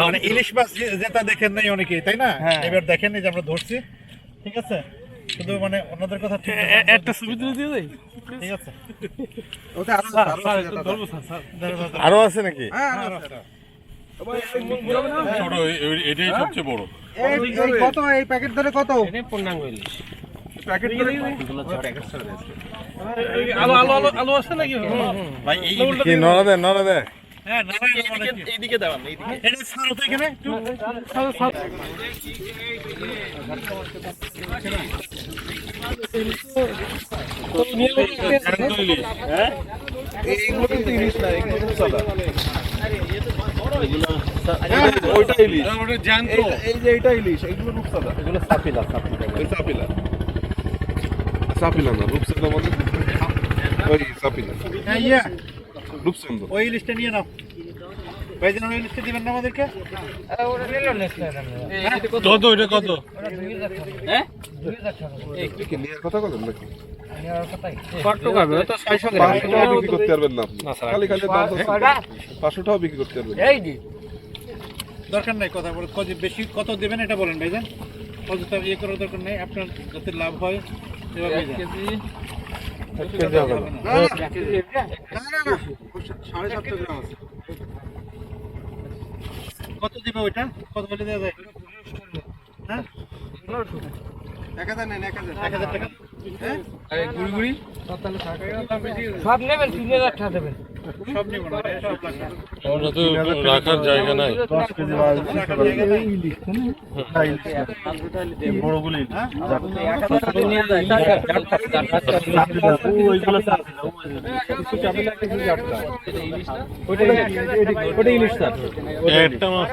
মানে ইলিশ মাছ যেটা দেখেন নাই অনেকেই তাই না? হ্যাঁ। এবার দেখেন যে আমরা ধরছি। ঠিক আছে? শুধু মানে অন্যদের কথা একটা ছবি তুলে দিয়ে দেই? ঠিক আছে। স্যার একটু ধরবো স্যার স্যার। আরও আছে নাকি? ছোট এই- এটাই সবচেয়ে বড়। কত? এই প্যাকেট ধরে কত? আলো আলো আলো আলো আছে নাকি? ভাই এই কি নড়া হ্যাঁ? এইদিকে দেওয়ান এইদিকে এটা তো এখানে এইগুলো কিন্তু ইলিশ না এগুলো রূপচাঁদা ওইটা ইলিশ এই- এই যে এইটা ইলিশ এইগুলো রূপচাঁদা এগুলো সাপিলা সাপিলা সাপিলা সাপিলা না মানে ওই সাপিলা হ্যাঁ ওই লিস্টটা নিয়ে নাও। ভাইজান ওই লিস্টটা দিবেন না আমাদেরকে? কত এটা কত? কি নিয়ে কথা বলেন নাকি? কত কাবে তো 600 পাঁচশো টাকা বিক্রি করতে পারবেন না আপনি। খালি খালি দাম পাঁচশো টাকা। বিক্রি করতে পারবেন। না। দরকার নাই কথা বলে বেশি কত দেবেন এটা বলেন ভাইজান। ইয়ে করার দরকার নেই। আপনার যাতে লাভ হয় ভাইজান। কত দিবে ওইটা? কত বলে দেওয়া যায়? হ্যাঁ? এক হাজার নেন এক হাজার। এক হাজার টাকা। হ্যাঁ? সব নেবেন তিন হাজার টাকা দেবেন। সব নিব না এটা সব লাগবে আমরা তো রাখার জায়গা নাই একটা মাছ